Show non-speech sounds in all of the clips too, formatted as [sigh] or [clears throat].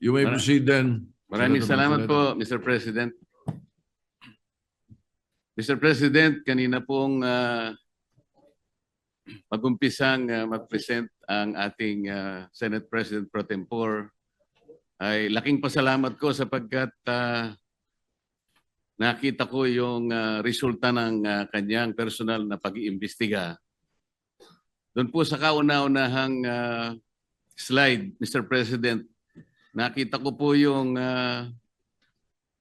You may Mara- proceed then. Maraming Senator salamat Marcoleta. po, Mr. President. Mr. President, kanina pong uh, mag-umpisang ah, mag-present ang ating ah, Senate President Pro Tempore ay laking pasalamat ko sapagkat ah, nakita ko yung ah, resulta ng ah, kanyang personal na pag-iimbestiga. Doon po sa kauna-unahang ah, slide, Mr. President, nakita ko po yung ah,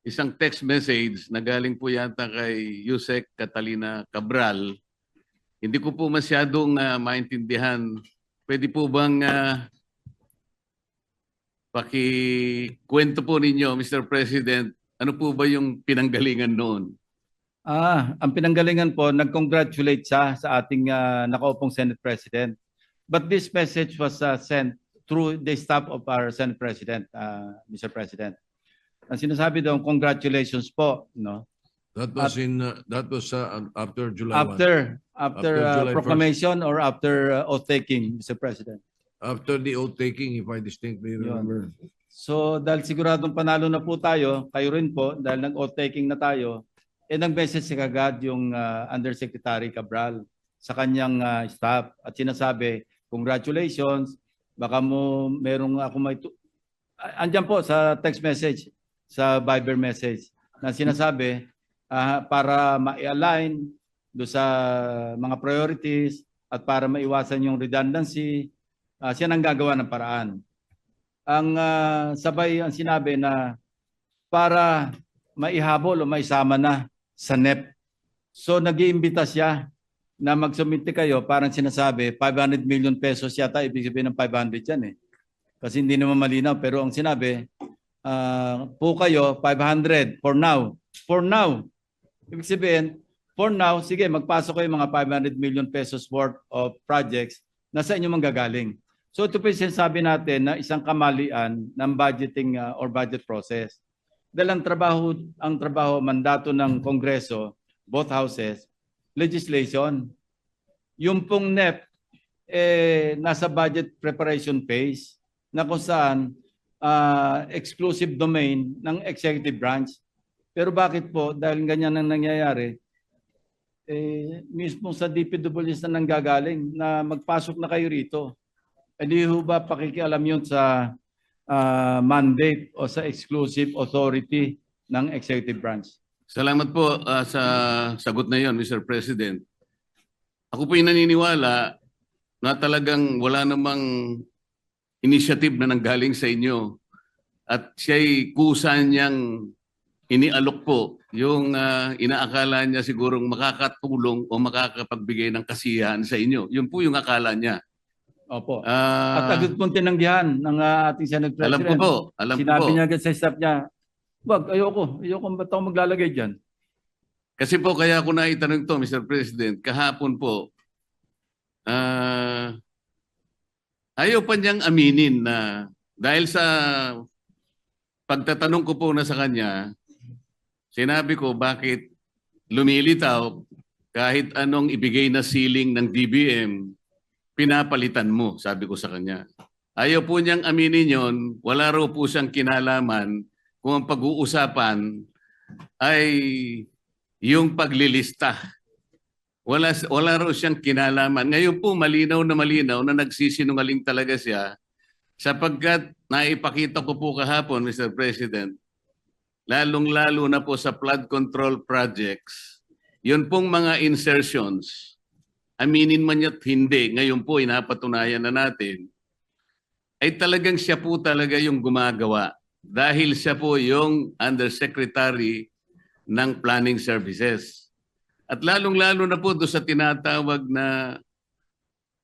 isang text message na galing po yata kay Yusek Catalina Cabral. Hindi ko po masyadong ah, maintindihan. Pwede po bang uh, pakikwento po ninyo, Mr. President, ano po ba yung pinanggalingan noon? Ah, ang pinanggalingan po, nag-congratulate siya sa ating ah, nakaupong Senate President. But this message was ah, sent through the staff of our Senate President, ah, Mr. President. Ang sinasabi doon, congratulations po, no? That was in, uh, that was uh, after July 1. After after, After July 1st. proclamation or after ah, oath taking, Mr. President. After the oath taking, if I distinctly remember. So dahil siguradong panalo na po tayo, kayo rin po, dahil nag-oath taking na tayo, eh nag-message si kagad yung ah, Undersecretary Cabral sa kanyang ah, staff at sinasabi, congratulations, baka mo merong ako may... Andyan po sa text message, sa Viber message, na sinasabi ah, para ma-align do sa mga priorities at para maiwasan yung redundancy, ah, siya nang gagawa ng paraan ang ah, sabay ang sinabi na para maihabol o maisama na sa NEP. So nag-iimbita siya na magsumite kayo, parang sinasabi, 500 million pesos yata, ibig sabihin ng 500 yan eh. Kasi hindi naman malinaw, pero ang sinabi, ah, po kayo, 500 for now. For now. Ibig sabihin, for now, sige, magpasok kayo mga 500 million pesos worth of projects na sa inyo manggagaling. So ito po yung sinasabi natin na isang kamalian ng budgeting uh, or budget process. Dahil ang trabaho, ang trabaho, mandato ng Kongreso, both houses, legislation. Yung pong NEP, eh, nasa budget preparation phase na kung saan ah, exclusive domain ng executive branch. Pero bakit po, dahil ganyan ang nangyayari, eh, mismo sa DPWs na nanggagaling na magpasok na kayo rito. Hindi ho ba pakikialam yun sa ah, mandate o sa exclusive authority ng executive branch? Salamat po ah, sa sagot na yon, Mr. President. Ako po yung naniniwala na talagang wala namang initiative na nanggaling sa inyo at siya'y kusa niyang inialok po yung ah, inaakala niya sigurong makakatulong o makakapagbigay ng kasiyahan sa inyo. Yun po yung akala niya. Opo. Ah, At agad pong tinanggihan ng ah, ating Senate President. alam ko po, alam ko Sinabi po. niya agad sa staff niya, wag, ayoko, ayoko ba't ako maglalagay dyan? Kasi po kaya ako naitanong to, Mr. President, kahapon po, ah ayaw pa niyang aminin na dahil sa pagtatanong ko po na sa kanya, sinabi ko bakit lumilitaw kahit anong ibigay na ceiling ng DBM, pinapalitan mo, sabi ko sa kanya. Ayaw po niyang aminin yon, wala raw po siyang kinalaman kung ang pag-uusapan ay yung paglilista. Wala, wala raw siyang kinalaman. Ngayon po malinaw na malinaw na nagsisinungaling talaga siya sapagkat naipakita ko po kahapon, Mr. President, lalong-lalo na po sa flood control projects, yun pong mga insertions, aminin man niya't hindi, ngayon po inapatunayan na natin, ay talagang siya po talaga yung gumagawa dahil siya po yung undersecretary ng planning services. At lalong-lalo na po doon sa tinatawag na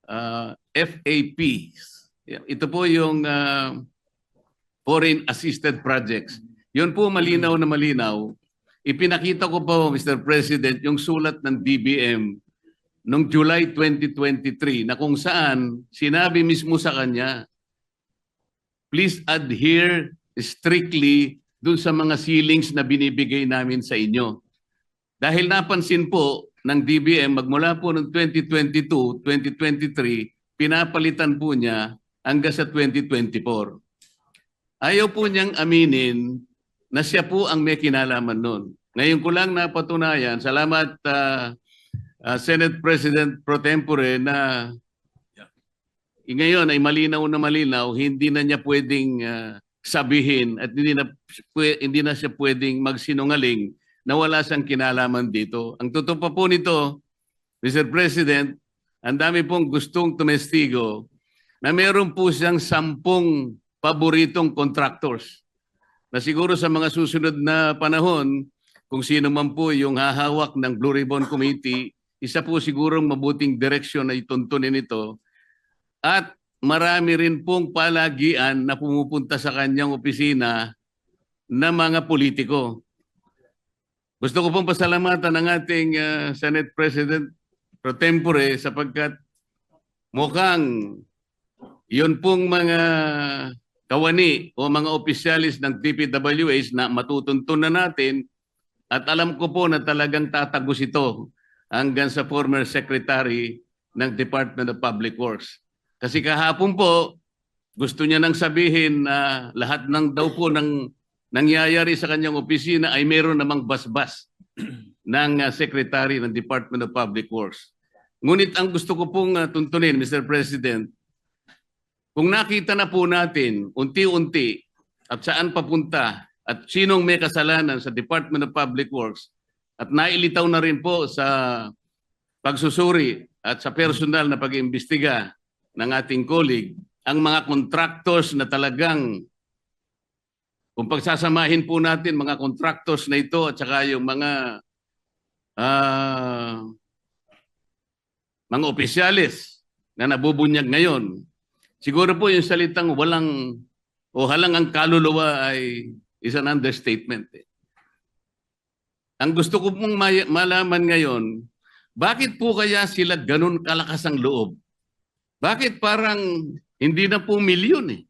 ah, FAPs. Ito po yung ah, Foreign Assisted Projects. Yun po malinaw na malinaw. Ipinakita ko po, Mr. President, yung sulat ng DBM noong July 2023 na kung saan sinabi mismo sa kanya, please adhere strictly dun sa mga ceilings na binibigay namin sa inyo. Dahil napansin po ng DBM magmula po ng 2022, 2023, pinapalitan po niya hanggang sa 2024. ayaw po niyang aminin na siya po ang may kinalaman nun. Ngayon ko lang napatunayan, salamat ah, ah, Senate President Pro Tempore na ngayon ay malinaw na malinaw, hindi na niya pwedeng ah, sabihin at hindi na, hindi na siya pwedeng magsinungaling na wala siyang kinalaman dito. Ang totoo pa po nito, Mr. President, ang dami pong gustong tumestigo na meron po siyang sampung paboritong contractors na siguro sa mga susunod na panahon, kung sino man po yung hahawak ng Blue Ribbon Committee, isa po sigurong mabuting direksyon na ituntunin ito. At marami rin pong palagian na pumupunta sa kanyang opisina na mga politiko. Gusto ko pong pasalamatan ng ating ah, Senate President pro tempore sapagkat mukhang yun pong mga kawani o mga opisyalis ng DPWH na matutuntun na natin at alam ko po na talagang tatagos ito hanggang sa former secretary ng Department of Public Works. Kasi kahapon po, gusto niya nang sabihin na lahat ng daw po ng nangyayari sa kanyang opisina ay meron namang basbas [clears throat] ng uh, secretary ng Department of Public Works. Ngunit ang gusto ko pong uh, tuntunin, Mr. President, kung nakita na po natin unti-unti at saan papunta at sinong may kasalanan sa Department of Public Works at nailitaw na rin po sa pagsusuri at sa personal na pag-iimbestiga ng ating colleague, ang mga contractors na talagang kung pagsasamahin po natin mga contractors na ito at saka yung mga ah, mga opisyalis na nabubunyag ngayon, siguro po yung salitang walang o halang ang kaluluwa ay is an understatement. eh. Ang gusto ko pong malaman ngayon, bakit po kaya sila ganun kalakas ang loob? Bakit parang hindi na po milyon eh?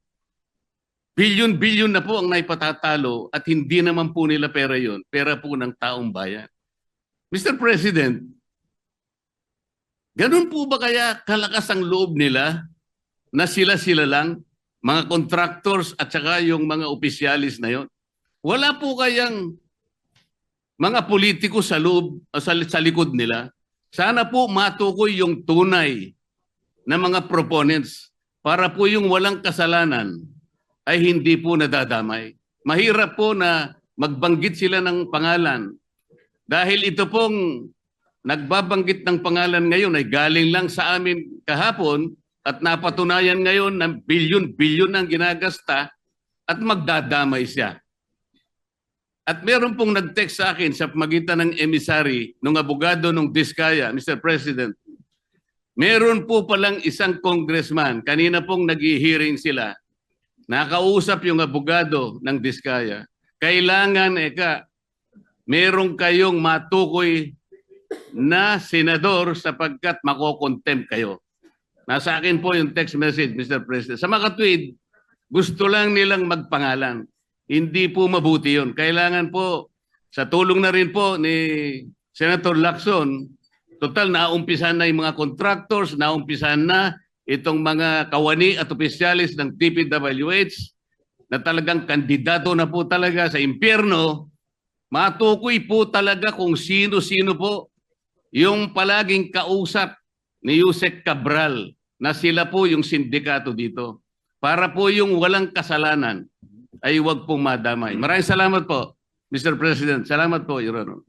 Bilyon-bilyon na po ang naipatatalo at hindi naman po nila pera yon, pera po ng taong bayan. Mr. President, ganun po ba kaya kalakas ang loob nila na sila-sila lang, mga contractors at saka yung mga opisyalis na yon? Wala po kayang mga politiko sa loob, sa, sa likod nila. Sana po matukoy yung tunay na mga proponents para po yung walang kasalanan ay hindi po nadadamay. Mahirap po na magbanggit sila ng pangalan. Dahil ito pong nagbabanggit ng pangalan ngayon ay galing lang sa amin kahapon at napatunayan ngayon na bilyon-bilyon ang ginagasta at magdadamay siya. At meron pong nag-text sa akin sa magitan ng emissary ng abogado ng Diskaya, Mr. President, meron po palang isang congressman, kanina pong nag-hearing sila, nakausap yung abogado ng Diskaya, kailangan, eka, meron kayong matukoy na senador sapagkat makokontempt kayo. Nasa akin po yung text message, Mr. President. Sa mga tweet, gusto lang nilang magpangalan. Hindi po mabuti yun. Kailangan po, sa tulong na rin po ni Senator Lacson, total naumpisan na yung mga contractors, naumpisan na itong mga kawani at opisyalis ng TPWH na talagang kandidato na po talaga sa impyerno, matukoy po talaga kung sino-sino po yung palaging kausap ni Yusek Cabral na sila po yung sindikato dito. Para po yung walang kasalanan ay huwag pong madamay. Maraming salamat po, Mr. President. Salamat po, Your Honor.